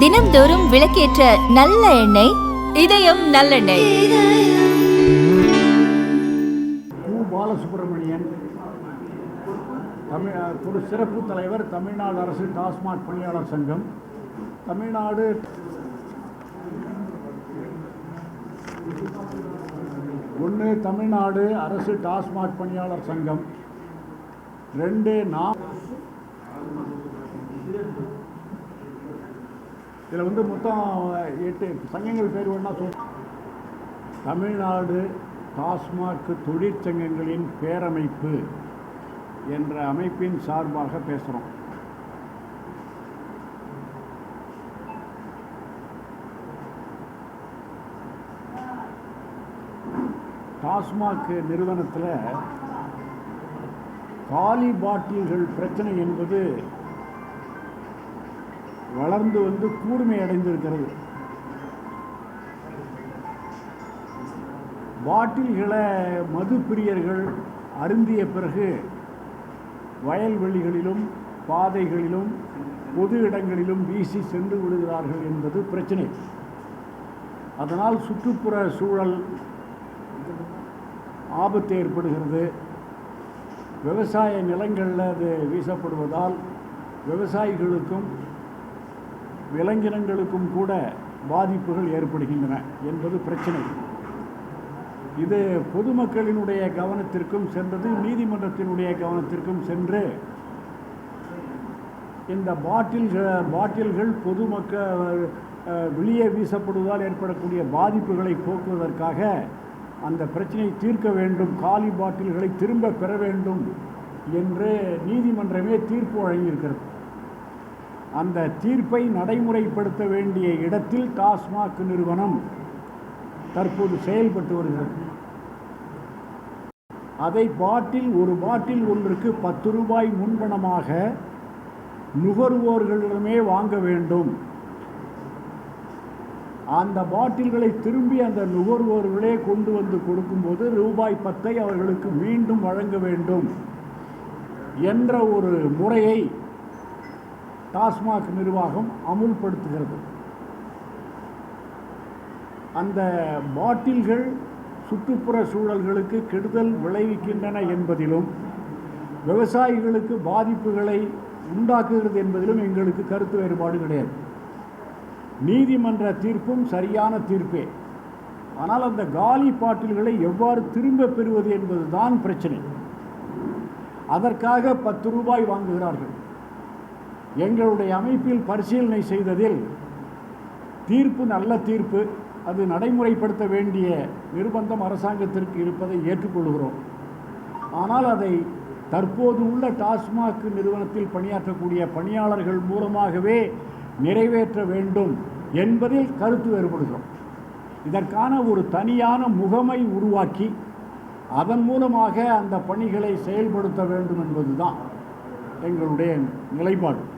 தினம்தோறும் விளக்கேற்ற நல்ல எண்ணெய் இதயம் நல்லெண்ணெய். பாலசுப்ரமணியன் தமிழ் ஒரு சிறப்பு தலைவர் தமிழ்நாடு அரசு டாஸ்மாக் பணியாளர் சங்கம் தமிழ்நாடு ஒன்று தமிழ்நாடு அரசு டாஸ்மாக் பணியாளர் சங்கம் ரெண்டு நாம் இதில் வந்து மொத்தம் எட்டு சங்கங்கள் பேர் வேணா சொல். தமிழ்நாடு டாஸ்மாக் தொழிற்சங்கங்களின் பேரமைப்பு என்ற அமைப்பின் சார்பாக பேசுகிறோம். டாஸ்மாக் நிறுவனத்தில் காலி பாட்டில்கள் பிரச்சனை என்பது வளர்ந்து வந்து கூர்மை அடைந்திருக்கிறது. பாட்டில்களை மது பிரியர்கள் அருந்திய பிறகு வயல்வெளிகளிலும் பாதைகளிலும் பொது இடங்களிலும் வீசி சென்று விடுகிறார்கள் என்பது பிரச்சனை. அதனால் சுற்றுப்புற சூழல் ஆபத்து ஏற்படுகிறது. விவசாய நிலங்களில் அது வீசப்படுவதால் விவசாயிகளுக்கும் விலங்கினங்களுக்கும் கூட பாதிப்புகள் ஏற்படுகின்றன என்பது பிரச்சனை. இது பொதுமக்களினுடைய கவனத்திற்கும் சென்றது நீதிமன்றத்தினுடைய கவனத்திற்கும் சென்று இந்த பாட்டில்கள் பாட்டில்கள் பொதுமக்கள் வெளியே வீசப்படுவதால் ஏற்படக்கூடிய பாதிப்புகளை போக்குவதற்காக அந்த பிரச்சனையை தீர்க்க வேண்டும் காலி பாட்டில்களை திரும்ப பெற வேண்டும் என்று நீதிமன்றமே தீர்ப்பு வழங்கியிருக்கிறது. அந்த தீர்ப்பை நடைமுறைப்படுத்த வேண்டிய இடத்தில் டாஸ்மாக் நிறுவனம் தற்போது செயல்பட்டு வருகிறது. அதை பாட்டில் ஒரு பாட்டில் ஒன்றுக்கு பத்து ரூபாய் முன்பணமாக நுகர்வோர்களிடமே வாங்க வேண்டும். அந்த பாட்டில்களை திரும்பி அந்த நுகர்வோர்களே கொண்டு வந்து கொடுக்கும்போது ரூபாய் பத்தை அவர்களுக்கு மீண்டும் வழங்க வேண்டும் என்ற ஒரு முறையை டாஸ்மாக் நிர்வாகம் அமுல்படுத்துகிறது. அந்த பாட்டில்கள் சுற்றுப்புற சூழல்களுக்கு கெடுதல் விளைவிக்கின்றன என்பதிலும் விவசாயிகளுக்கு பாதிப்புகளை உண்டாக்குகிறது என்பதிலும் எங்களுக்கு கருத்து வேறுபாடு கிடையாது. நீதிமன்ற தீர்ப்பும் சரியான தீர்ப்பே. ஆனால் அந்த காலி பாட்டில்களை எவ்வாறு திரும்ப பெறுவது என்பதுதான் பிரச்சனை. அதற்காக பத்து ரூபாய் வாங்குகிறார்கள். எங்களுடைய அமைப்பில் பரிசீலனை செய்ததில் தீர்ப்பு நல்ல தீர்ப்பு அது நடைமுறைப்படுத்த வேண்டிய நிர்பந்தம் அரசாங்கத்திற்கு இருப்பதை ஏற்றுக்கொள்கிறோம். ஆனால் அதை தற்போது உள்ள டாஸ்மாக் நிறுவனத்தில் பணியாற்றக்கூடிய பணியாளர்கள் மூலமாகவே நிறைவேற்ற வேண்டும் என்பதில் கருத்து வேறுபடுகிறோம். இதற்கான ஒரு தனியான முகமை உருவாக்கி அதன் மூலமாக அந்த பணிகளை செயல்படுத்த வேண்டும் என்பதுதான் எங்களுடைய நிலைப்பாடு.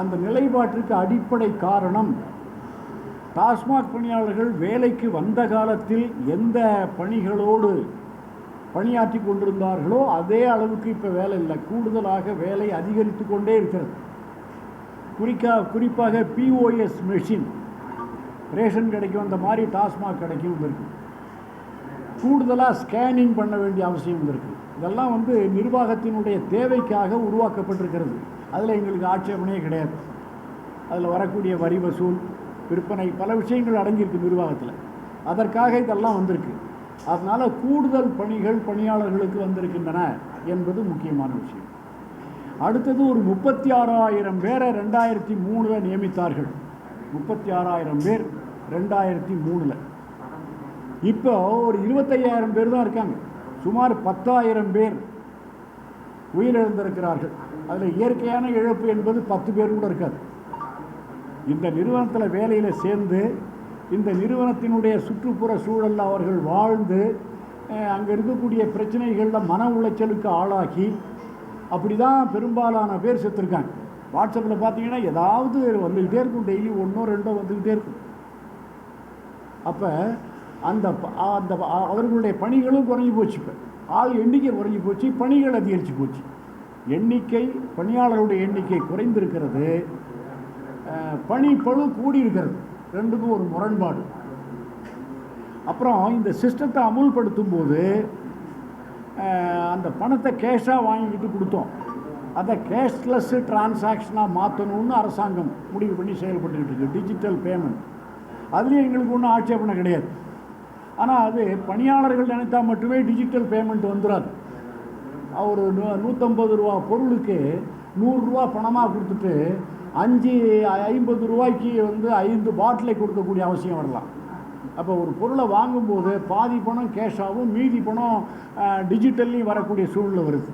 அந்த நிலைப்பாட்டிற்கு அடிப்படை காரணம் டாஸ்மாக் பணியாளர்கள் வேலைக்கு வந்த காலத்தில் எந்த பணிகளோடு பணியாற்றி கொண்டிருந்தார்களோ அதே அளவுக்கு இப்போ வேலை இல்லை. கூடுதலாக வேலை அதிகரித்து கொண்டே இருக்கிறது. குறிக்கா குறிப்பாக பிஓஎஸ் மெஷின் ரேஷன் கிடைக்கும் அந்த மாதிரி டாஸ்மாக் கிடைக்கும் இருக்கு. கூடுதலாக ஸ்கேனிங் பண்ண வேண்டிய அவசியம் இருக்குது இதெல்லாம் வந்து நிர்வாகத்தினுடைய தேவைக்காக உருவாக்கப்பட்டிருக்கிறது. அதில் எங்களுக்கு ஆட்சேபனையே கிடையாது. அதில் வரக்கூடிய வரி வசூல் விற்பனை பல விஷயங்கள் அடங்கியிருக்கு நிர்வாகத்தில். அதற்காக இதெல்லாம் வந்திருக்கு. அதனால் கூடுதல் பணிகள் பணியாளர்களுக்கு வந்திருக்கின்றன என்பது முக்கியமான விஷயம். அடுத்தது ஒரு முப்பத்தி ஆறாயிரம் பேரை ரெண்டாயிரத்தி மூணில் நியமித்தார்கள். முப்பத்தி ஆறாயிரம் பேர் ரெண்டாயிரத்தி மூணில். இப்போ ஒரு இருபத்தையாயிரம் பேர் தான் இருக்காங்க. சுமார் பத்தாயிரம் பேர் உயிரிழந்திருக்கிறார்கள். அதில் இயற்கையான இழப்பு என்பது பத்து பேர் கூட இருக்காது. இந்த நிறுவனத்தில் வேலையில் சேர்ந்து இந்த நிறுவனத்தினுடைய சுற்றுப்புற சூழலில் அவர்கள் வாழ்ந்து அங்கே இருக்கக்கூடிய பிரச்சனைகளில் மன உளைச்சலுக்கு ஆளாக்கி அப்படி தான் பெரும்பாலான பேர் செத்துருக்காங்க. வாட்ஸ்அப்பில் பார்த்தீங்கன்னா ஏதாவது வந்துக்கிட்டே இருக்கும். டெய்லி ஒன்றோ ரெண்டோ வந்துக்கிட்டே இருக்கும். அப்போ அந்த அந்த அவர்களுடைய பணிகளும் குறைஞ்சி போச்சு இப்போ. ஆள் எண்ணிக்கை குறைஞ்சி போச்சு பணிகள் அதிகரித்து போச்சு. எண்ணிக்கை பணியாளருடைய எண்ணிக்கை குறைந்திருக்கிறது. பணி பழு கூடியிருக்கிறது. ரெண்டுக்கும் ஒரு முரண்பாடு. அப்புறம் இந்த சிஸ்டத்தை அமுல்படுத்தும் போது அந்த பணத்தை கேஷாக வாங்கிக்கிட்டு கொடுத்தோம். அதை கேஷ்லெஸ் டிரான்சாக்ஷனாக மாற்றணும்னு அரசாங்கம் முடிவு பண்ணி செயல்பட்டுக்கிட்டு இருக்கு. Digital payment. அதுலேயும் எங்களுக்கு ஒன்றும் ஆட்சேபனை கிடையாது. ஆனால் அது பணியாளர்கள் நினைத்தா மட்டுமே டிஜிட்டல் பேமெண்ட் வந்துடாது அவர் நூ நூற்றம்பது ரூபா பொருளுக்கு நூறுரூவா பணமாக கொடுத்துட்டு அஞ்சு ஐம்பது ரூபாய்க்கு வந்து ஐந்து பாட்டிலை கொடுக்கக்கூடிய அவசியம் வரலாம். அப்போ ஒரு பொருளை வாங்கும்போது பாதி பணம் கேஷாகவும் மீதி பணம் டிஜிட்டல்லையும் வரக்கூடிய சூழ்நிலை வருது.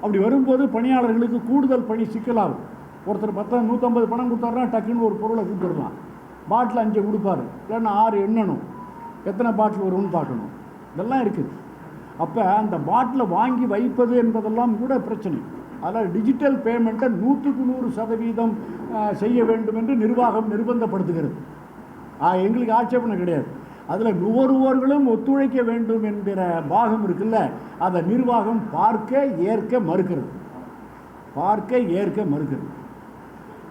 அப்படி வரும்போது பணியாளர்களுக்கு கூடுதல் பணி சிக்கலாகும். ஒருத்தர் பத்தா நூற்றம்பது பணம் கொடுத்தாருன்னா டக்குன்னு ஒரு பொருளை கொடுத்துடலாம். பாட்டில் அஞ்சு கொடுப்பாரு. இல்லைன்னா ஆறு எண்ணணும். எத்தனை பாட்டில் வரும்னு பார்க்கணும். இதெல்லாம் இருக்குது. அப்போ அந்த பாட்டிலை வாங்கி வைப்பது என்பதெல்லாம் கூட பிரச்சனை. அதனால் டிஜிட்டல் பேமெண்ட்டை நூற்றுக்கு நூறு சதவீதம் செய்ய வேண்டும் என்று நிர்வாகம் நிர்பந்தப்படுத்துகிறது. ஆ, எங்களுக்கு ஆட்சேபனை கிடையாது. அதில் நுகர்வோர்களும் ஒத்துழைக்க வேண்டும் என்கிற பாகம் இருக்குல்ல அதை நிர்வாகம் பார்க்க ஏற்க மறுக்கிறது. பார்க்க ஏற்க மறுக்கிறது.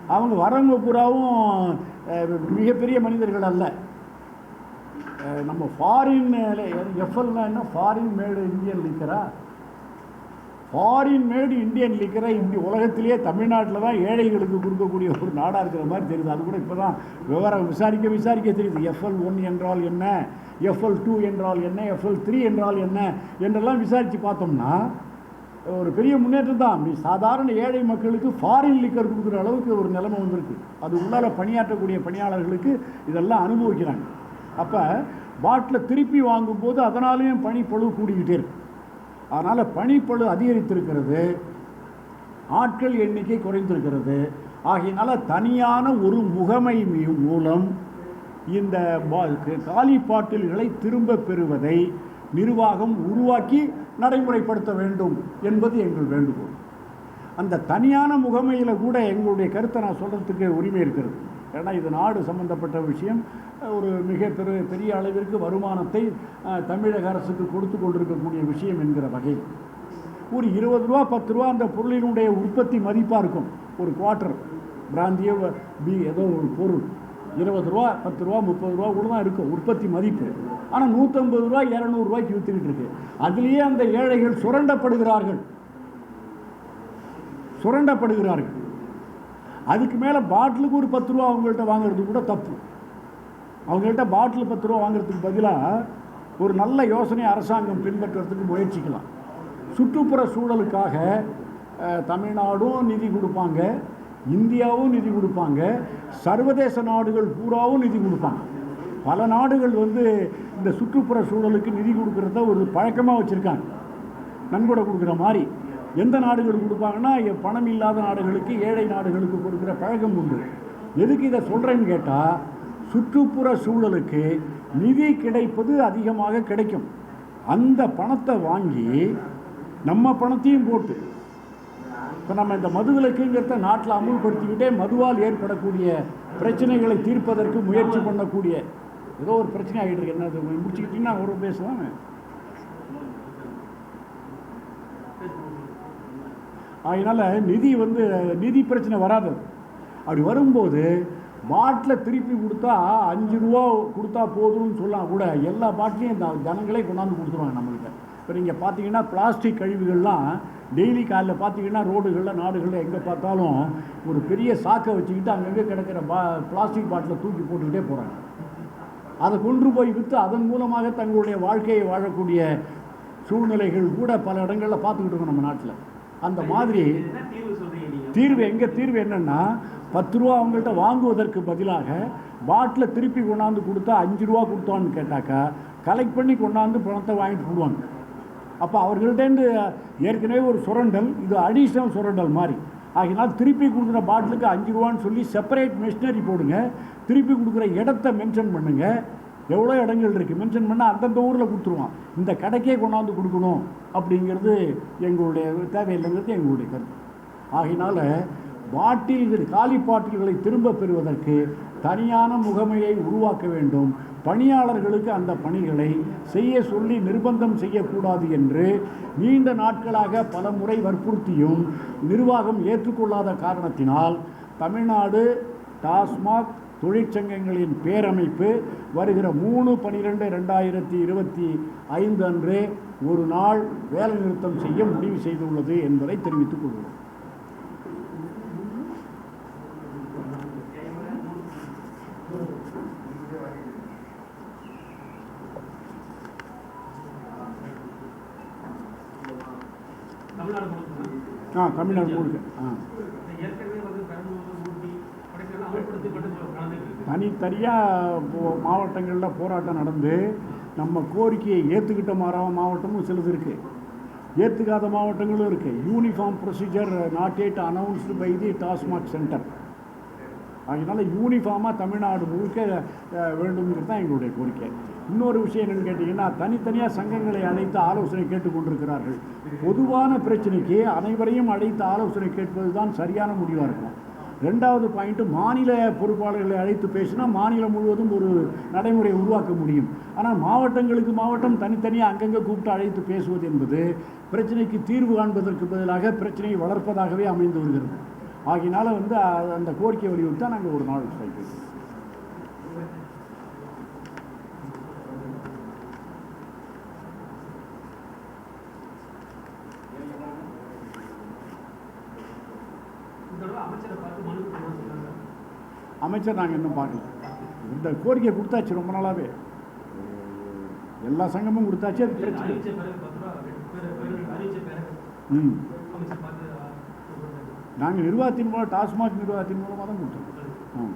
அவங்க வரவங்க பூராவும் மிகப்பெரிய மனிதர்கள் அல்ல. நம்ம ஃபாரின் எஃப்எல்னா என்ன? ஃபாரின் மேடு இந்தியன் லிக்கரா ஃபாரின் மேடு இந்தியன் லிக்கரை இந்தி உலகத்திலேயே தமிழ்நாட்டில் தான் ஏழைகளுக்கு கொடுக்கக்கூடிய ஒரு நாடாக இருக்கிற மாதிரி தெரியுது. அது கூட இப்போ தான் விவரம் விசாரிக்க விசாரிக்க தெரியுது. எஃப்எல் ஒன் என்றால் என்ன? எஃப்எல் டூ என்றால் என்ன? எஃப்எல் த்ரீ என்றால் என்ன? என்றெல்லாம் விசாரித்து பார்த்தோம்னா ஒரு பெரிய முன்னேற்றம் தான். நீ சாதாரண ஏழை மக்களுக்கு ஃபாரின் லிக்கர் கொடுக்குற அளவுக்கு ஒரு நிலைமை வந்திருக்கு. அது உள்ளால் பணியாற்றக்கூடிய பணியாளர்களுக்கு இதெல்லாம் அனுபவிக்கிறாங்க. அப்போ பாட்டில் திருப்பி வாங்கும்போது அதனாலேயும் பனிப்பழு கூடிக்கிட்டே இருக்கு. அதனால் பனிப்பழு அதிகரித்திருக்கிறது ஆட்கள் எண்ணிக்கை குறைந்திருக்கிறது. ஆகையினால தனியான ஒரு முகமை மூலம் இந்த காலி பாட்டில்களை திரும்ப பெறுவதை நிர்வாகம் உருவாக்கி நடைமுறைப்படுத்த வேண்டும் என்பது எங்கள் வேண்டுகோள். அந்த தனியான முகமையில் கூட எங்களுடைய கருத்தை நான் சொல்கிறதுக்கு உரிமை இருக்கிறது. ஏன்னா இது நாடு சம்பந்தப்பட்ட விஷயம். ஒரு மிக பெரு பெரிய அளவிற்கு வருமானத்தை தமிழக அரசுக்கு கொடுத்து கொண்டிருக்கக்கூடிய விஷயம் என்கிற வகை. ஒரு இருபது ரூபா பத்து ரூபா அந்த பொருளினுடைய உற்பத்தி மதிப்பாக இருக்கும். ஒரு குவார்ட்டர் பிராந்திய பி ஏதோ ஒரு பொருள். இருபது ரூபா பத்து ரூபா முப்பது ரூபா கூட தான் இருக்கும். உற்பத்தி மதிப்பு. ஆனால் நூற்றம்பது ரூபா இரநூறுவாய்க்கு விற்றுக்கிட்டு இருக்கு. அதுலேயே அந்த ஏழைகள் சுரண்டப்படுகிறார்கள். சுரண்டப்படுகிறார்கள். அதுக்கு மேலே பாட்டிலுக்கு ஒரு பத்து ரூபா அவங்கள்ட்ட வாங்குறது கூட தப்பு. அவங்கள்ட்ட பாட்டில் பத்து ரூபா வாங்குறதுக்கு பதிலாக ஒரு நல்ல யோசனை அரசாங்கம் பின்பற்றுறதுக்கு முயற்சிக்கலாம். சுற்றுப்புற சூழலுக்காக தமிழ்நாடும் நிதி கொடுப்பாங்க இந்தியாவும் நிதி கொடுப்பாங்க சர்வதேச நாடுகள் பூராவும் நிதி கொடுப்பாங்க. பல நாடுகள் வந்து இந்த சுற்றுப்புற சூழலுக்கு நிதி கொடுக்கறத ஒரு பழக்கமாக வச்சுருக்காங்க. நன்கொடை கொடுக்குற மாதிரி. எந்த நாடுகள் கொடுப்பாங்கன்னா பணம் இல்லாத நாடுகளுக்கு ஏழை நாடுகளுக்கு கொடுக்குற பழக்கம் உண்டு. எதுக்கு இதை சொல்கிறேன்னு கேட்டால் சுற்றுப்புற சூழலுக்கு நிதி கிடைப்பது அதிகமாக கிடைக்கும். அந்த பணத்தை வாங்கி நம்ம பணத்தையும் போட்டு இப்போ நம்ம இந்த மதுவிலக்குங்கிறத நாட்டில் அமுல்படுத்திக்கிட்டே மதுவால் ஏற்படக்கூடிய பிரச்சனைகளை தீர்ப்பதற்கு முயற்சி பண்ணக்கூடிய ஏதோ ஒரு பிரச்சனை ஆகிட்டு இருக்கு. என்ன முடிச்சுக்கிட்டிங்கன்னா ஒரு பேசுவாங்க அதனால் நிதி வந்து நிதி பிரச்சனை வராது. அப்படி வரும்போது பாட்டில் திருப்பி கொடுத்தா அஞ்சு ரூபா கொடுத்தா போதும்னு சொல்லலாம் கூட எல்லா பாட்டிலையும் இந்த ஜனங்களே கொண்டாந்து கொடுத்துருவாங்க நம்மள்கிட்ட இப்போ நீங்கள் பார்த்தீங்கன்னா பிளாஸ்டிக் கழிவுகள்லாம் டெய்லி காலையில் பார்த்தீங்கன்னா ரோடுகளில் நாடுகளில் எங்கே பார்த்தாலும் ஒரு பெரிய சாக்கை வச்சுக்கிட்டு அங்கங்கே கிடக்கிற பா பிளாஸ்டிக் பாட்டிலை தூக்கி போட்டுக்கிட்டே போகிறாங்க அதை கொண்டு போய் விற்று அதன் மூலமாக தங்களுடைய வாழ்க்கையை வாழக்கூடிய சூழ்நிலைகள் கூட பல இடங்களில் பார்த்துக்கிட்டு இருக்கோம் நம்ம நாட்டில். அந்த மாதிரி தீர்வு எங்கள் தீர்வு எங்கே தீர்வு பத்து ரூபா அவங்கள்ட்ட வாங்குவதற்கு பதிலாக பாட்டில் திருப்பி கொண்டாந்து கொடுத்தா அஞ்சு ரூபா கொடுத்தோன்னு கேட்டாக்கா கலெக்ட் பண்ணி கொண்டாந்து பணத்தை வாங்கிட்டு கொடுவாங்க அப்போ அவர்கள்ட்டேருந்து ஏற்கனவே ஒரு சுரண்டல் இது அடிஷ்னல் சுரண்டல் மாதிரி. ஆகினால் திருப்பி கொடுக்குற பாட்டிலுக்கு அஞ்சு ரூபான்னு சொல்லி செப்பரேட் மிஷினரி போடுங்க திருப்பி கொடுக்குற இடத்த மென்ஷன் பண்ணுங்கள் எவ்வளோ இடங்கள் இருக்குது மென்ஷன் பண்ணால் அந்தந்த ஊரில் கொடுத்துருவான். இந்த கடைக்கே கொண்டாந்து கொடுக்கணும் அப்படிங்கிறது எங்களுடைய தேவையில்லைங்கிறது எங்களுடைய கருத்து. ஆகினால பாட்டில்கள் காலி பாட்டில்களை திரும்ப பெறுவதற்கு தனியான முகமையை உருவாக்க வேண்டும். பணியாளர்களுக்கு அந்த பணிகளை செய்ய சொல்லி நிர்பந்தம் செய்யக்கூடாது என்று நீண்ட நாட்களாக பல முறை வற்புறுத்தியும் நிர்வாகம் ஏற்றுக்கொள்ளாத காரணத்தினால் தமிழ்நாடு டாஸ்மாக் தொழிற்சங்கங்களின் பேரமைப்பு வருகிற மூணு பனிரெண்டு ரெண்டாயிரத்தி இருபத்தி ஐந்து அன்று ஒரு நாள் வேலைநிறுத்தம் செய்ய முடிவு செய்துள்ளது என்பதை தெரிவித்துக் கொள்கிறோம். ஆ தமிழ்நாடு முழுக்க. ஆ ஏற்கனவே வந்து பெரம்பலூர் ஊட்டி கொடைக்கானல் அமல்படுத்தி மட்டும் நடந்துட்டு இருக்கு தனித்தனியாக மாவட்டங்களில் போராட்டம் நடந்து நம்ம கோரிக்கையை ஏற்றுக்கிட்ட மாறா மாவட்டமும் சிலது இருக்குது ஏற்றுக்காத மாவட்டங்களும் இருக்குது uniform procedure not yet announced by the TASMAC centre அதனால் யூனிஃபார்மாக தமிழ்நாடு முழுக்க வேண்டும்ங்கிறது தான் எங்களுடைய கோரிக்கை. இன்னொரு விஷயம் என்னென்னு கேட்டிங்கன்னா தனித்தனியாக சங்கங்களை அழைத்து ஆலோசனை கேட்டுக்கொண்டிருக்கிறார்கள் பொதுவான பிரச்சனைக்கு அனைவரையும் அழைத்து ஆலோசனை கேட்பது தான் சரியான முடிவாக இருக்கும். ரெண்டாவது பாயிண்ட்டு மாநில பொறுப்பாளர்களை அழைத்து பேசினா மாநிலம் முழுவதும் ஒரு நடைமுறையை உருவாக்க முடியும். ஆனால் மாவட்டங்களுக்கு மாவட்டம் தனித்தனியாக அங்கங்கே கூப்பிட்டு அழைத்து பேசுவது என்பது பிரச்சனைக்கு தீர்வு காண்பதற்கு பதிலாக பிரச்சனையை வளர்ப்பதாகவே அமைந்து வருகிறது. ஆகினால வந்து அந்த கோரிக்கை வலியுறுத்தி தான் நாங்கள் ஒரு நாள் ஸ்ட்ரைக் அமைச்சரை நாங்கள் இன்னும் பார்க்கல. இந்த கோரிக்கை கொடுத்தாச்சு ரொம்ப நாளாகவே எல்லா சங்கமும் கொடுத்தாச்சு அது பிரச்சனை. ம். நாங்கள் நிர்வாகத்தின் மூலம் டாஸ்மாக் நிர்வாகத்தின் மூலமாக தான் கொடுத்துருக்கோம் ஆ